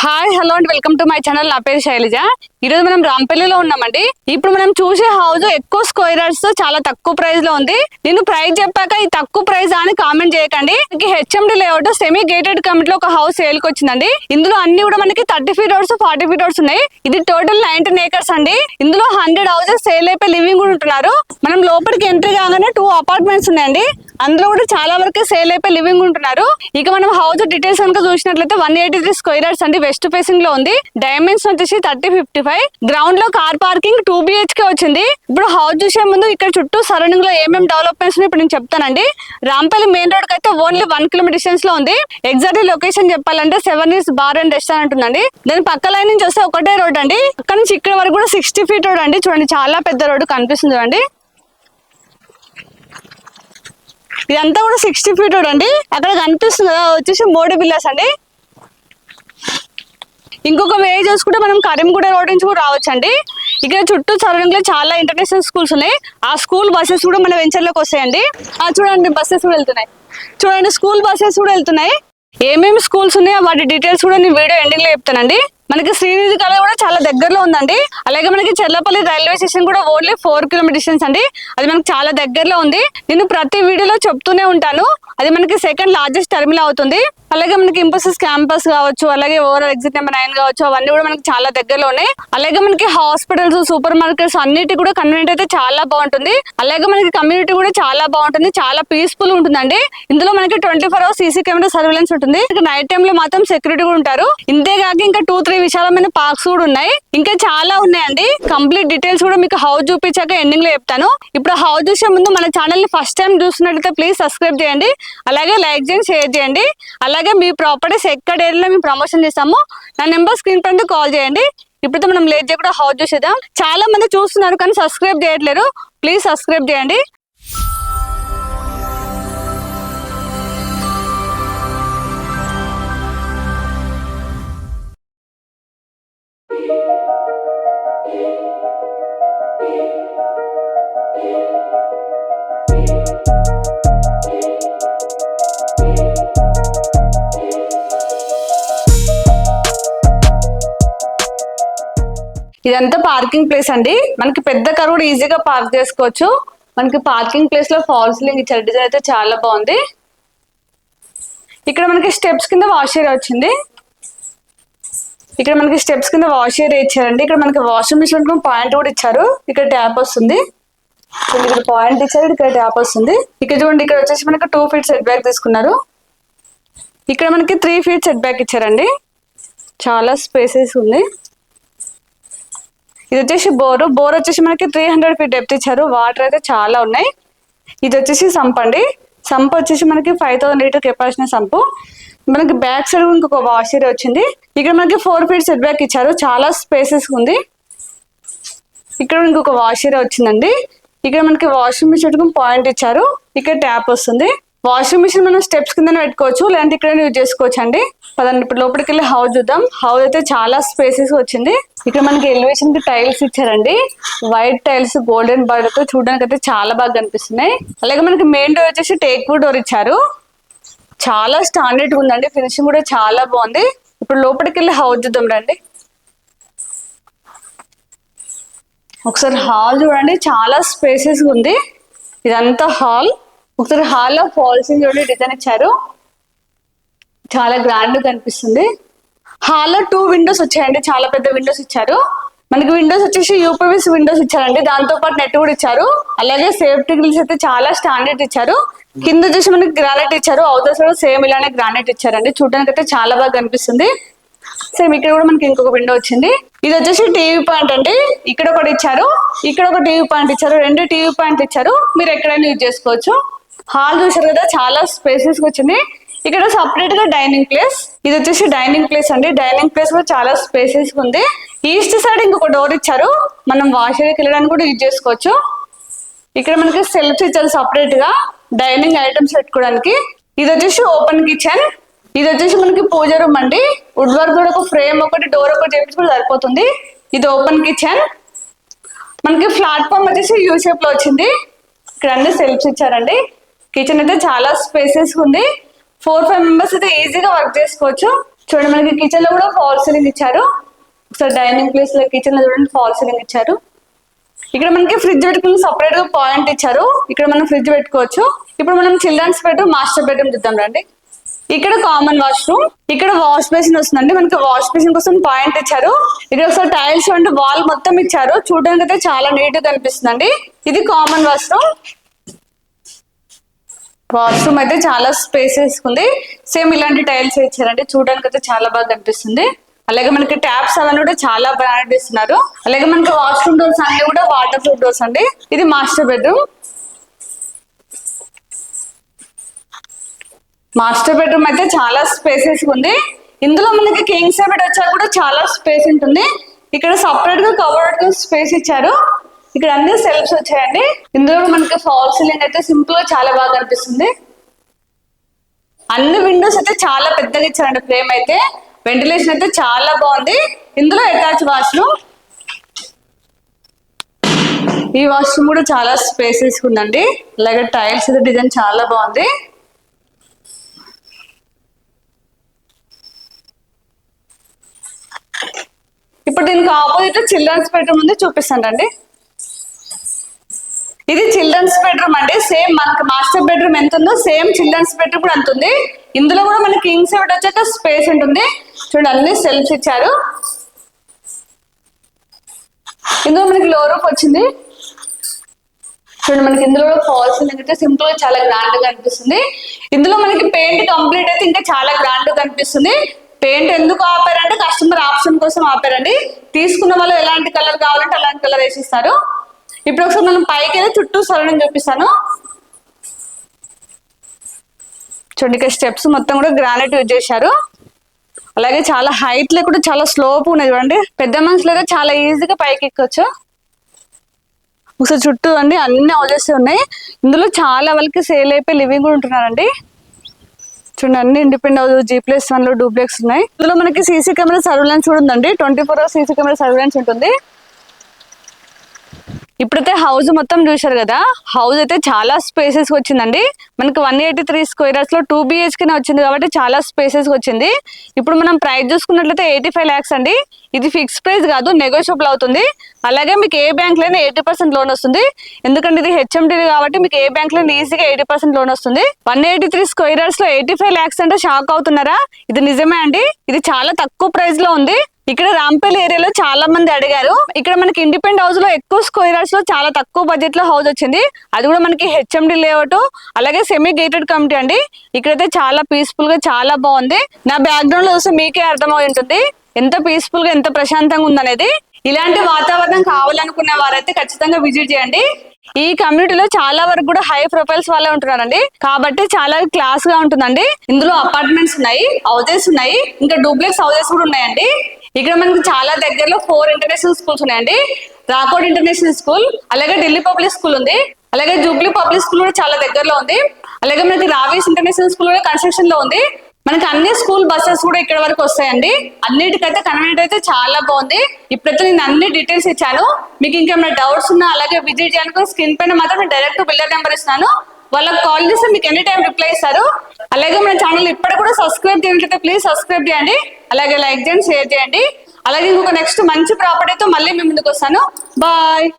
Hi hello and welcome to my channel. నా పేరు శైలజ. ఈ రోజు మనం రాంపల్లిలో ఉన్నామండి. ఇప్పుడు మనం చూసే హౌస్ ఎక్కువ స్క్వేర్తో చాలా తక్కువ ప్రైస్లో ఉంది. నేను ప్రైస్ చెప్పాక ఈ తక్కువ ప్రైస్ అని కామెంట్ చేయకండి. HMD layout semi gated committee లో ఒక హౌస్ సేల్కి వచ్చిందండి. ఇందులో అన్ని కూడా మనకి thirty feet roads forty feet roads ఉన్నాయి. ఇది టోటల్ నైన్టీన్ ఏకర్స్ అండి. ఇందులో హండ్రెడ్ హౌసెస్ సేల్ అయిపోయి లివింగ్ కూడా ఉంటున్నారు. మనం లోపలికి ఎంట్రీ కాగానే టూ అపార్ట్మెంట్స్ ఉన్నాయండి. అందులో కూడా చాలా వరకు సేల్ అయిపోయి లివింగ్ ఉంటున్నారు. ఇక మనం హౌస్ డీటెయిల్స్ కనుక చూసినట్లయితే వన్ ఎయిటీ త్రీ స్క్వేర్ అండి. వెస్ట్ ఫేసింగ్లో ఉంది. డైమెన్షన్ వచ్చేసి థర్టీ ఫిఫ్టీ ఫైవ్. గ్రౌండ్లో కార్ పార్కింగ్ టూ బిహెచ్కే వచ్చింది. ఇప్పుడు హౌస్ చూసే ముందు ఇక్కడ చుట్టూ సరౌండింగ్లో ఏమేమి డెవలప్మెంట్స్ ఇప్పుడు నేను చెప్తానండి. రాంపల్లి మెయిన్ రోడ్ అయితే ఓన్లీ వన్ కిలోమీటర్ డిస్టెన్స్లో ఉంది. ఎగ్జాక్ట్ లొకేషన్ చెప్పాలంటే seven years bar and restaurant ఉందండి దాని పక్క లైన్ నుంచి వస్తే ఒకటే రోడ్ అండి. అక్కడ నుంచి ఇక్కడ వరకు కూడా సిక్స్టీ ఫీట్ రోడ్ అండి. చూడండి చాలా పెద్ద రోడ్ కనిపిస్తుంది చూడండి. ఇదంతా కూడా సిక్స్టీ ఫీట్ రోడ్ అండి. అక్కడ కనిపిస్తుంది కదా వచ్చేసి మోడీ బిల్లాస్ అండి. ఇంకొక వే చూసుకుంటే మనం కరీంగూడ రోడ్ నుంచి కూడా రావచ్చు అండి ఇక్కడ చుట్టూ సరౌండింగ్లో చాలా ఇంటర్నేషనల్ స్కూల్స్ ఉన్నాయి. ఆ స్కూల్ బస్సెస్ కూడా మన వెంచర్లోకి వస్తాయండి. ఆ చూడండి బస్సెస్ కూడా వెళ్తున్నాయి. చూడండి స్కూల్ బస్సెస్ కూడా వెళ్తున్నాయి. ఏమేమి స్కూల్స్ ఉన్నాయో వాటి డీటెయిల్స్ కూడా నేను వీడియో ఎండింగ్లో చెప్తానండి. మనకి శ్రీనిధి కళ కూడా చాలా దగ్గరలో ఉందండి. అలాగే మనకి చెర్లపల్లి రైల్వే స్టేషన్ కూడా ఓన్లీ ఫోర్ కిలోమీటర్ డిస్టెన్స్ అండి. అది మనకి చాలా దగ్గరలో ఉంది. నేను ప్రతి వీడియోలో చెప్తూనే ఉంటాను. అది మనకి సెకండ్ లార్జెస్ట్ టెర్మినల్ అవుతుంది. అలాగే మనకి ఇంపోసిస్ క్యాంపస్ కావచ్చు అలాగే ఓవరాల్ ఎగ్జిట్ నెంబర్ నైన్ కావచ్చు అవన్నీ కూడా మనకి చాలా దగ్గరలో ఉన్నాయి. అలాగే మనకి హాస్పిటల్స్ సూపర్ మార్కెట్స్ అన్నిటి కూడా కన్వీనియంట్ అయితే చాలా బాగుంటుంది. అలాగే మనకి కమ్యూనిటీ కూడా చాలా బాగుంటుంది. చాలా పీస్ఫుల్ ఉంటుందండి. ఇందులో మనకి twenty four hours CC camera surveillance ఉంటుంది. నైట్ టైం లో మాత్రం సెక్యూరిటీ కూడా ఉంటారు. ఇంతేగాక ఇంకా టూ త్రీ విశాలమైన పార్క్స్ కూడా ఉన్నాయి. ఇంకా చాలా ఉన్నాయండి. కంప్లీట్ డీటెయిల్స్ కూడా మీకు హౌస్ చూపించాక ఎండింగ్లో చెప్తాను. ఇప్పుడు హౌస్ చూసే ముందు మన ఛానల్ని ఫస్ట్ టైం చూస్తున్నట్లయితే ప్లీజ్ సబ్స్క్రైబ్ చేయండి. అలాగే లైక్ చేయండి షేర్ చేయండి. అలాగే మీ ప్రాపర్టీస్ ఎక్కడ ఏరియాలో మేము ప్రమోషన్ చేస్తాము నా నెంబర్ స్క్రీన్ పైన కాల్ చేయండి. ఇప్పుడైతే మనం లేట్ చేయకుండా హౌస్ చూసేద్దాం. చాలా మంది చూస్తున్నారు కానీ సబ్స్క్రైబ్ చేయట్లేరు. ప్లీజ్ సబ్స్క్రైబ్ చేయండి. ఇదంతా పార్కింగ్ ప్లేస్ అండి. మనకి పెద్ద కార్ కూడా ఈజీగా పార్క్ చేసుకోవచ్చు. మనకి పార్కింగ్ ప్లేస్లో ఫాల్స్ లింగ్ ఇచ్చారు డిజైన్ అయితే చాలా బాగుంది. ఇక్కడ మనకి స్టెప్స్ కింద వాష్ ఏరియా వచ్చింది. ఇక్కడ మనకి స్టెప్స్ కింద వాష్ ఏరియా ఇచ్చారండి. ఇక్కడ మనకి వాషింగ్ మిషన్ పాయింట్ కూడా ఇచ్చారు. ఇక్కడ ట్యాప్ వస్తుంది. ఇక్కడ పాయింట్ ఇచ్చారు. ఇక్కడ ట్యాప్ వస్తుంది. ఇక్కడ చూడండి ఇక్కడ వచ్చేసి మనకి టూ ఫీట్ సెట్ బ్యాక్ తీసుకున్నారు. ఇక్కడ మనకి త్రీ ఫీట్ సెట్ బ్యాక్ ఇచ్చారండి. చాలా స్పేసెస్ ఉంది ఇది వచ్చేసి బోరు. బోర్ వచ్చేసి మనకి త్రీ హండ్రెడ్ ఫీట్ డెప్త్ ఇచ్చారు. వాటర్ అయితే చాలా ఉన్నాయి. ఇది వచ్చేసి సంప్ అండి. సంప్ వచ్చేసి మనకి five thousand litre capacity sump మనకి బ్యాక్ సైడ్ ఇంకొక వాష్ ఏరియా వచ్చింది. ఇక్కడ మనకి ఫోర్ ఫీట్ సెట్ బ్యాక్ ఇచ్చారు. చాలా స్పేసెస్ ఉంది. ఇక్కడ ఇంకొక వాష్ ఏరియా వచ్చిందండి. ఇక్కడ మనకి వాషింగ్ మిషన్ పాయింట్ ఇచ్చారు. ఇక్కడ ట్యాప్ వస్తుంది. వాషింగ్ మిషన్ మనం స్టెప్స్ కింద పెట్టుకోవచ్చు లేదంటే ఇక్కడ యూజ్ చేసుకోవచ్చు అండి పదండి ఇప్పుడు లోపలికి వెళ్ళి హౌస్ చూద్దాం. హౌస్ అయితే చాలా స్పేసెస్ వచ్చింది. ఇక్కడ మనకి ఎలివేషన్కి టైల్స్ ఇచ్చారండి. వైట్ టైల్స్ గోల్డెన్ బార్డర్తో చూడడానికి అయితే చాలా బాగా కనిపిస్తున్నాయి. అలాగే మనకి మెయిన్ డోర్ వచ్చేసి టేక్ వుడ్ డోర్ ఇచ్చారు. చాలా స్టాండర్డ్ ఉందండి. ఫినిషింగ్ కూడా చాలా బాగుంది. ఇప్పుడు లోపలికి వెళ్ళి హౌస్ చూద్దాం రండి. ఒకసారి హాల్ చూడండి. చాలా స్పేసెస్ ఉంది. ఇదంతా హాల్. ఒకసారి హాల్లో ఫాల్సింగ్ చూడండి డిజైన్ ఇచ్చారు. చాలా గ్రాండ్ కనిపిస్తుంది. హాల్లో టూ విండోస్ వచ్చాయండి చాలా పెద్ద విండోస్ ఇచ్చారు. మనకి విండోస్ వచ్చేసి యూపీవీస్ విండోస్ ఇచ్చారండి. దాంతో పాటు నెట్ కూడా ఇచ్చారు. అలాగే సేఫ్టీ గ్రిల్స్ అయితే చాలా స్టాండర్డ్ ఇచ్చారు. కింద వచ్చేసి మనకి గ్రానైట్ ఇచ్చారు. అవుటర్ సేమ్ ఇలానే గ్రానైట్ ఇచ్చారండి. చూడడానికి అయితే చాలా బాగా కనిపిస్తుంది. సేమ్ ఇక్కడ కూడా మనకి ఇంకొక విండో వచ్చింది. ఇది వచ్చేసి టీవీ పాయింట్ అండి. ఇక్కడ ఒకటి ఇచ్చారు. ఇక్కడ ఒక టీవీ పాయింట్ ఇచ్చారు. రెండు టీవీ పాయింట్ ఇచ్చారు. మీరు ఎక్కడైనా యూజ్ చేసుకోవచ్చు. హాల్ చూసారు కదా చాలా స్పేసెస్ వచ్చింది ఇక్కడ సపరేట్గా డైనింగ్ ప్లేస్ ఇది వచ్చేసి డైనింగ్ ప్లేస్ అండి. డైనింగ్ ప్లేస్లో చాలా స్పేసెస్ ఉంది. ఈస్ట్ సైడ్ ఇంకొక డోర్ ఇచ్చారు. మనం వాషర్కి వెళ్ళడానికి కూడా యూజ్ చేసుకోవచ్చు. ఇక్కడ మనకి సెల్ఫ్ ఇచ్చారు సపరేట్గా. డైనింగ్ ఐటమ్స్ పెట్టుకోవడానికి. ఇది వచ్చేసి ఓపెన్ కిచెన్ ఇది వచ్చేసి మనకి పూజ రూమ్ అండి. వుడ్ వర్క్ కూడా ఒక ఫ్రేమ్ ఒకటి డోర్ ఒకటి చేపించుకుంటే సరిపోతుంది. ఇది ఓపెన్ కిచెన్ మనకి ప్లాట్ఫామ్ వచ్చేసి యూ షేప్లో వచ్చింది. ఇక్కడ అన్ని సెల్ఫ్స్ ఇచ్చారండి. కిచెన్ అయితే చాలా స్పేసెస్ ఉంది. ఫోర్ ఫైవ్ మెంబర్స్ అయితే ఈజీగా వర్క్ చేసుకోవచ్చు. చూడండి మనకి కిచెన్లో కూడా ఫాల్ సీలింగ్ ఇచ్చారు. ఒకసారి డైనింగ్ ప్లేస్లో కిచెన్లో చూడండి ఫాల్ సీలింగ్ ఇచ్చారు. ఇక్కడ మనకి ఫ్రిడ్జ్ పెట్టుకుని సపరేట్గా పాయింట్ ఇచ్చారు. ఇక్కడ మనం ఫ్రిడ్జ్ పెట్టుకోవచ్చు. ఇప్పుడు మనం చిల్డ్రన్స్ బెడ్రూమ్ మాస్టర్ బెడ్రూమ్ చూద్దాం రండి. ఇక్కడ కామన్ వాష్రూమ్ ఇక్కడ వాష్ బేసిన్ వస్తుందండి. మనకి వాష్ బేసిన్ కోసం పాయింట్ ఇచ్చారు. ఇక్కడ ఒకసారి టైల్స్ అంటే వాల్ మొత్తం ఇచ్చారు. చూడడానికి అయితే చాలా నీట్గా కనిపిస్తుందండి. ఇది కామన్ వాష్రూమ్ వాష్రూమ్ అయితే చాలా స్పేసెస్ ఉంది. సేమ్ ఇలాంటి టైల్స్ ఇచ్చారండి చూడడానికి అయితే చాలా బాగా కనిపిస్తుంది. అలాగే మనకి ట్యాప్స్ అవన్నీ కూడా చాలా బ్రాండ్ ఇస్తున్నారు. అలాగే మనకి వాష్రూమ్ డోర్స్ అన్ని కూడా వాటర్ ప్రూఫ్ డోర్స్ అండి. ఇది మాస్టర్ బెడ్రూమ్ మాస్టర్ బెడ్రూమ్ అయితే చాలా స్పేసెస్ ఉంది. ఇందులో మనకి కింగ్ బెడ్ వచ్చా కూడా చాలా స్పేస్ ఉంటుంది. ఇక్కడ సపరేట్గా కవర్డ్గా స్పేస్ ఇచ్చారు. ఇక్కడ అన్ని సెల్ఫ్స్ వచ్చాయండి. ఇందులో మనకి ఫాల్ సీలింగ్ అయితే సింపుల్గా చాలా బాగా కనిపిస్తుంది. అన్ని విండోస్ అయితే చాలా పెద్దగా ఇచ్చారండి ఫ్రేమ్ అయితే. వెంటిలేషన్ అయితే చాలా బాగుంది. ఇందులో అటాచ్ వాష్రూమ్. ఈ వాష్రూమ్ కూడా చాలా స్పేసెస్ ఉందండి. అలాగే టైల్స్ డిజైన్ చాలా బాగుంది. ఇప్పుడు దీనికి ఆపోజిట్ చిల్డ్రన్స్ బెడ్రూమ్ ఉంది చూపిస్తానండి. ఇది చిల్డ్రన్స్ బెడ్రూమ్ అంటే సేమ్ మనకి మాస్టర్ బెడ్రూమ్ ఎంత ఉందో సేమ్ చిల్డ్రన్స్ బెడ్రూమ్ కూడా అంత ఉంది ఇందులో కూడా మనకి కింగ్ సైడ్ వచ్చాక స్పేస్ ఉంటుంది. చూడండి అన్ని ఇచ్చారు. ఇందులో మనకి లో రూప్ వచ్చింది. చూడండి మనకి ఇందులో కూడా ఫాల్స్ అయితే సింపుల్గా చాలా గ్రాండ్గా అనిపిస్తుంది. ఇందులో మనకి పెయింట్ కంప్లీట్ అయితే ఇంకా చాలా గ్రాండ్గా కనిపిస్తుంది పెయింట్ ఎందుకు ఆపారంటే కస్టమర్ ఆప్షన్ కోసం ఆపారండి. తీసుకున్న వాళ్ళు ఎలాంటి కలర్ కావాలంటే అలాంటి కలర్ వేసిస్తారు. ఇప్పుడు ఒకసారి మనం పైకి వెళ్ళి చుట్టూ సరళం చూపిస్తాను. చూడండి ఇక్కడ స్టెప్స్ మొత్తం కూడా గ్రానైట్ యూజ్ చేశారు. అలాగే చాలా హైట్లో కూడా చాలా స్లోప్ ఉన్నది చూడండి. పెద్ద మనుషులుగా చాలా ఈజీగా పైకి ఎక్కొచ్చు. ఒకసారి చుట్టూ అండి అన్ని హౌజెస్ ఉన్నాయి. ఇందులో చాలా వాళ్ళకి సేల్ అయిపోయి లివింగ్ కూడా ఉంటున్నారండి. చూడండి అన్ని ఇండిపెండెంట్ హౌస్ జీ ప్లస్ వన్లో డూప్లెక్స్ ఉన్నాయి. ఇందులో మనకి సీసీ కెమెరా సర్వేలెన్స్ కూడా ఉందండి. Twenty four hours CC camera surveillance ఉంటుంది. ఇప్పుడైతే హౌస్ మొత్తం చూశారు కదా హౌస్ అయితే చాలా స్పేసెస్ వచ్చిందండి. మనకి వన్ ఎయిటీ త్రీ స్క్వేర్స్లో టూ బిహెచ్కే వచ్చింది కాబట్టి చాలా స్పేసెస్ వచ్చింది. ఇప్పుడు మనం ప్రైస్ చూసుకున్నట్లయితే ఎయిటీ ఫైవ్ ల్యాక్స్ అండి. ఇది ఫిక్స్ ప్రైస్ కాదు నెగోషియబుల్ అవుతుంది. అలాగే మీకు ఏ బ్యాంక్ లైనా ఎయిటీ పర్సెంట్ లోన్ వస్తుంది. ఎందుకంటే ఇది హెచ్ఎండి కాబట్టి మీకు ఏ బ్యాంక్ లైనా ఈజీగా ఎయిటీ పర్సెంట్ లోన్ వస్తుంది. వన్ ఎయిటీ త్రీ స్క్వేర్స్లో ఎయిటీ ఫైవ్ ల్యాక్స్ అంటే షాక్ అవుతున్నారా? ఇది నిజమే అండి. ఇది చాలా తక్కువ ప్రైస్లో ఉంది. ఇక్కడ రాంపల్లి ఏరియాలో చాలా మంది అడిగారు. ఇక్కడ మనకి ఇండిపెండెంట్ హౌస్లో ఎక్కువ స్క్వేర్స్లో చాలా తక్కువ బడ్జెట్లో హౌస్ వచ్చింది. అది కూడా మనకి హెచ్ఎండి లేఅవుట్ అలాగే సెమీ గేటెడ్ కమిటీ అండి. ఇక్కడైతే చాలా పీస్ఫుల్గా చాలా బాగుంది. నా బ్యాక్గ్రౌండ్లో చూస్తే మీకే అర్థమై ఉంటుంది. ఎంత పీస్ఫుల్గా ఎంత ప్రశాంతంగా ఉందనేది. ఇలాంటి వాతావరణం కావాలనుకునే వారైతే ఖచ్చితంగా విజిట్ చేయండి. ఈ కమ్యూనిటీలో చాలా వరకు కూడా హై ప్రొఫైల్స్ వాళ్ళే ఉంటున్నారండి. కాబట్టి చాలా క్లాస్గా ఉంటుందండి. ఇందులో అపార్ట్మెంట్స్ ఉన్నాయి హౌజెస్ ఉన్నాయి. ఇంకా డూప్లెక్స్ హౌజెస్ కూడా ఉన్నాయండి. ఇక్కడ మనకు చాలా దగ్గరలో ఫోర్ ఇంటర్నేషనల్ స్కూల్స్ ఉన్నాయండి. రాకోడ్ ఇంటర్నేషనల్ స్కూల్ అలాగే ఢిల్లీ పబ్లిక్ స్కూల్ ఉంది. అలాగే జూబ్లీ పబ్లిక్ స్కూల్ కూడా చాలా దగ్గరలో ఉంది. అలాగే మనకి రావేస్ ఇంటర్నేషనల్ స్కూల్ కూడా కన్స్ట్రక్షన్లో ఉంది. మనకి అన్ని స్కూల్ బస్సెస్ కూడా ఇక్కడ వరకు వస్తాయండి. అన్నిటికైతే కన్వీనియంట్ అయితే చాలా బాగుంది. ఇప్పుడైతే నేను అన్ని డీటెయిల్స్ ఇచ్చాను. మీకు ఇంకేమైనా డౌట్స్ ఉన్నా అలాగే విజిట్ చేయాలనుకున్న స్క్రీన్ పైన మాత్రం నేను డైరెక్ట్ బిల్డర్ నెంబర్ ఇస్తాను వాళ్ళకి కాల్ చేస్తే మీకు ఎనీ టైం రిప్లై ఇస్తారు. అలాగే మన ఛానల్ ఇప్పటి కూడా సబ్స్క్రైబ్ చేయట్లయితే ప్లీజ్ సబ్స్క్రైబ్ చేయండి. అలాగే లైక్ చేయండి షేర్ చేయండి. అలాగే ఇంకొక నెక్స్ట్ మంచి ప్రాపర్టీతో మళ్ళీ మీ ముందుకు వస్తాను. బాయ్